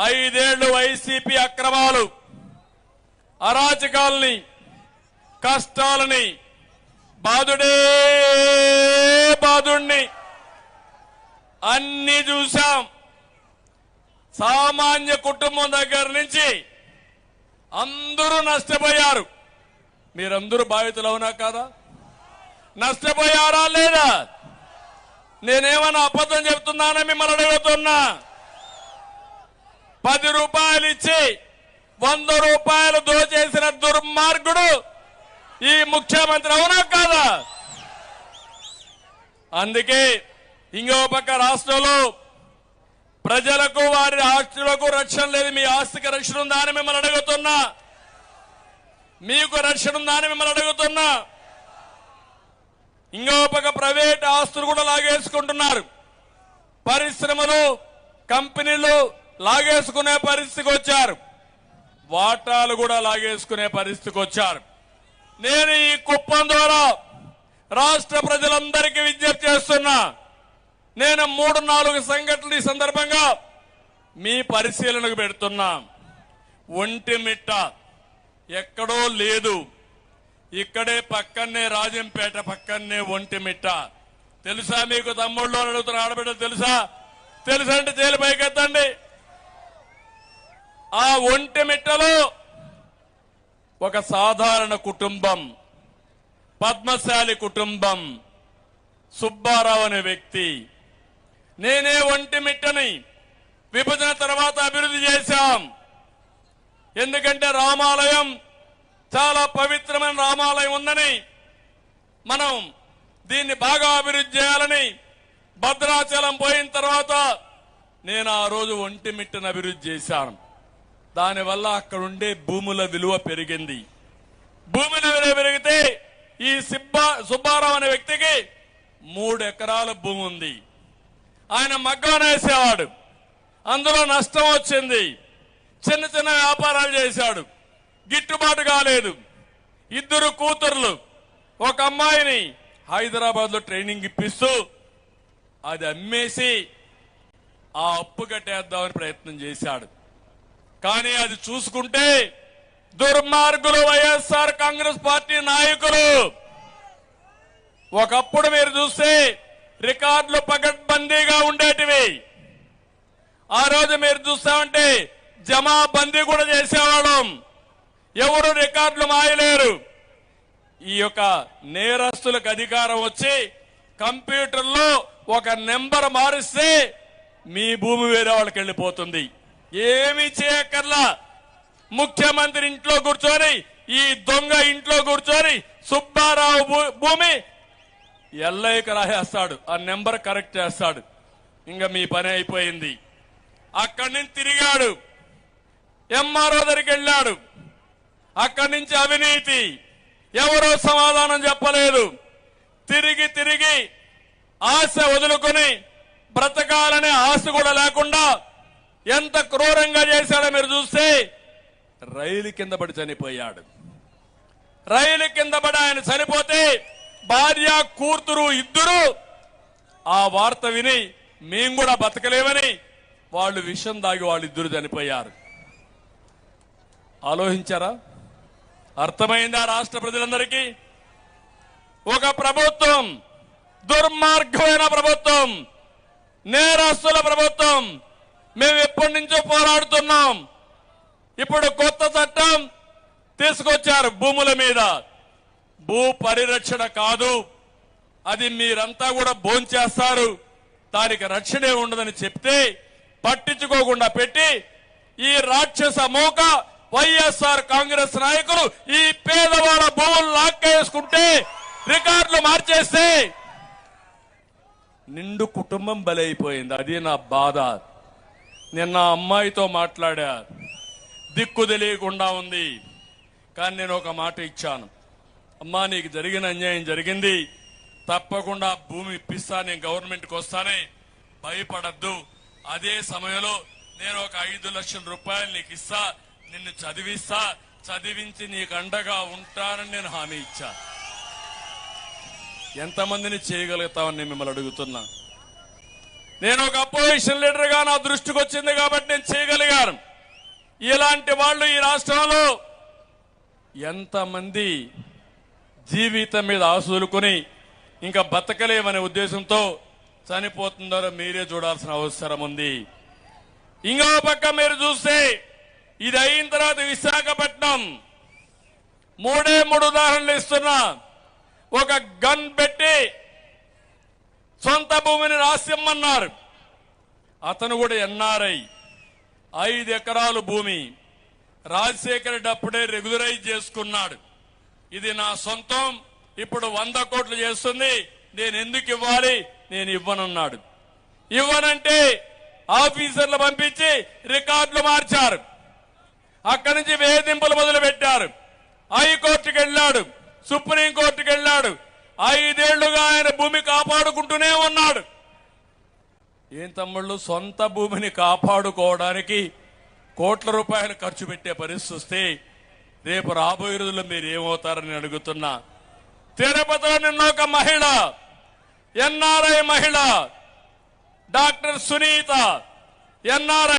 ఐదేళ్ళు వైసీపీ అక్రమాలు అరాచకాలని కష్టాలని బాధుడే బాధుణ్ణి అన్ని చూశాం. సామాన్య కుటుంబం దగ్గర నుంచి అందరూ నష్టపోయారు. మీరందరూ బాధితులు అవునా కాదా? నష్టపోయారా లేదా? నేనేమన్నా అబద్ధం చెప్తున్నానా మిమ్మల్ని అడుగుతున్నా? పది రూపాయలు ఇచ్చి వంద రూపాయలు దోచేసిన దుర్మార్గుడు ఈ ముఖ్యమంత్రి అవునా కాదా? అందుకే ఇంకో పక్క రాష్ట్రంలో ప్రజలకు వారి ఆస్తులకు రక్షణ లేదు. మీ ఆస్తికి రక్షణ ఉందా అని మిమ్మల్ని అడుగుతున్నా. మీకు రక్షణ ఉందా అని మిమ్మల్ని అడుగుతున్నా. ఇంకో పక్క ప్రైవేట్ ఆస్తులు కూడా లాగేసుకుంటున్నారు. పరిశ్రమలు కంపెనీలు లాగేసుకునే పరిస్థితికి వచ్చారు. వాటాలు కూడా లాగేసుకునే పరిస్థితికి వచ్చారు. నేను ఈ కుప్పం ద్వారా రాష్ట్ర ప్రజలందరికీ విజ్ఞప్తి చేస్తున్నా. నేను మూడు నాలుగు సంఘటనలు ఈ సందర్భంగా మీ పరిశీలనకు పెడుతున్నా. ఒంటిమిట్ట ఎక్కడో లేదు. ఇక్కడే పక్కనే రాజంపేట పక్కనే ఒంటిమిట్ట తెలుసా మీకు తమ్ముళ్ళు అడుగుతున్న ఆడబిడ్డలు తెలుసా? తెలుసా అంటే తేలి పైకెత్తండి. ఆ ఒంటిమిట్టలో ఒక సాధారణ కుటుంబం పద్మశాలి కుటుంబం సుబ్బారావు అనే వ్యక్తి. నేనే ఒంటిమిట్టని విభజన తర్వాత అభివృద్ధి చేశాం. ఎందుకంటే రామాలయం చాలా పవిత్రమైన రామాలయం ఉందని మనం దీన్ని బాగా అభివృద్ధి చేయాలని భద్రాచలం పోయిన తర్వాత నేను ఆ రోజు ఒంటిమిట్టను అభివృద్ధి చేశాను. దానివల్ల అక్కడ ఉండే భూముల విలువ పెరిగింది. భూముల విలువ పెరిగితే ఈ సిబ్బా సుబ్బారావు అనే వ్యక్తికి మూడు ఎకరాల భూమి ఉంది. ఆయన మగ్గం వేసేవాడు. అందులో నష్టం వచ్చింది. చిన్న చిన్న వ్యాపారాలు చేశాడు. గిట్టుబాటు కాలేదు. ఇద్దరు కూతుర్లు. ఒక అమ్మాయిని హైదరాబాద్లో ట్రైనింగ్ ఇప్పిస్తూ అది అమ్మేసి ఆ అప్పు కట్టేద్దామని ప్రయత్నం చేశాడు. కానీ అది చూసుకుంటే దుర్మార్గులు వైఎస్ఆర్ కాంగ్రెస్ పార్టీ నాయకులు. ఒకప్పుడు మీరు చూస్తే రికార్డులు పకడ్బందీగా ఉండేటివి. ఆ రోజు మీరు చూస్తామంటే జమాబందీ కూడా చేసేవాళ్ళం. ఎవరు రికార్డులు మాయలేరు. ఈ యొక్క నేరస్తులకు అధికారం వచ్చి కంప్యూటర్లో ఒక నెంబర్ మారిస్తే మీ భూమి వేరే వాళ్ళకి వెళ్ళిపోతుంది. ఏమి చేయక్కర్లా. ముఖ్యమంత్రి ఇంట్లో కూర్చొని ఈ దొంగ ఇంట్లో కూర్చొని సుబ్బారావు భూ- భూమి ఎల్లయ్యకు రాసేస్తాడు. ఆ నెంబర్ కరెక్ట్ చేస్తాడు. ఇంకా మీ పని అయిపోయింది. అక్కడి నుంచి తిరిగాడు. ఎంఆర్ఓ దగ్గరికి వెళ్ళాడు. అక్కడి నుంచి అవినీతి. ఎవరో సమాధానం చెప్పలేదు. తిరిగి తిరిగి ఆశ వదులుకొని బ్రతకాలనే ఆశ కూడా లేకుండా ఎంత క్రూరంగా చేశాడో మీరు చూస్తే రైలు కింద పడి చనిపోయాడు. రైలు కింద పడి ఆయన చనిపోతే భార్య కూతురు ఇద్దరు ఆ వార్త విని మేము కూడా బతకలేమని వాళ్ళు విషం దాగి వాళ్ళిద్దరు చనిపోయారు. ఆలోచించారా? అర్థమైందా రాష్ట్ర ప్రజలందరికీ? ఒక ప్రభుత్వం దుర్మార్గమైన ప్రభుత్వం నేరస్తుల ప్రభుత్వం మేము ఎప్పటి నుంచో పోరాడుతున్నాం. ఇప్పుడు కొత్త చట్టం తీసుకొచ్చారు భూముల మీద. భూ పరిరక్షణ కాదు. అది మీరంతా కూడా భోంచేస్తారు. దానికి రక్షణే ఉండదని చెప్తే పట్టించుకోకుండా పెట్టి ఈ రాక్షస మోక వైఎస్ఆర్ కాంగ్రెస్ నాయకులు ఈ పేదవాళ్ళ భూములు లాక్కేసుకుంటే రికార్డులు మార్చేస్తే నిండు కుటుంబం బలైపోయింది. అది నా బాధ. నిన్న అమ్మాయితో మాట్లాడా. దిక్కు తెలియకుండా ఉంది. కానీ నేను ఒక మాట ఇచ్చాను. అమ్మా నీకు జరిగిన అన్యాయం జరిగింది. తప్పకుండా భూమి ఇప్పిస్తా నేను గవర్నమెంట్కి వస్తానే. భయపడద్దు. అదే సమయంలో నేను ఒక ఐదు లక్షల రూపాయలు నీకు ఇస్తా నిన్ను చదివిస్తా చదివించి నీకు అండగా ఉంటానని నేను హామీ ఇచ్చా. ఎంతమందిని చేయగలుగుతామని మిమ్మల్ని అడుగుతున్నా. నేను ఒక అపోజిషన్ లీడర్గా నా దృష్టికి వచ్చింది కాబట్టి నేను చేయగలిగాను. ఇలాంటి వాళ్ళు ఈ రాష్ట్రంలో ఎంతమంది జీవితం మీద ఆశలుకొని ఇంకా బతకలేమనే ఉద్దేశంతో చనిపోతుందో మీరే చూడాల్సిన అవసరం ఉంది. ఇంకో పక్క మీరు చూస్తే ఇది అయిన తర్వాత విశాఖపట్నం మూడే మూడు ఉదాహరణలు ఇస్తున్నా. ఒక గన్ పెట్టి సొంత భూమిని రాసిమ్మన్నారు. అతను కూడా ఎన్ఆర్ఐ. ఐదు ఎకరాలు భూమి. రాజశేఖర అప్పుడే రెగ్యులరైజ్ చేసుకున్నాడు. ఇది నా సొంతం. ఇప్పుడు వంద కోట్లు చేస్తుంది. నేను ఎందుకు ఇవ్వాలి? నేను ఇవ్వనన్నాడు. ఇవ్వనంటే ఆఫీసర్లు పంపించి రికార్డులు మార్చారు. అక్కడి నుంచి వేధింపులు మొదలు పెట్టారు హైకోర్టుకి వెళ్ళాడు సుప్రీంకోర్టుకి వెళ్ళాడు ఐదేళ్ళుగా ఆయన భూమి కాపాడుకుంటూనే ఉన్నాడు. ఏం తమ్ముళ్ళు సొంత భూమిని కాపాడుకోవడానికి కోట్ల రూపాయలు ఖర్చు పెట్టే పరిస్థితి వస్తే రేపు రాబోయే రోజుల్లో మీరు ఏమవుతారని అడుగుతున్నా. తిరుపతిలో నిన్న ఒక మహిళ ఎన్ఆర్ఐ మహిళ డాక్టర్ సునీత ఎన్ఆర్ఐ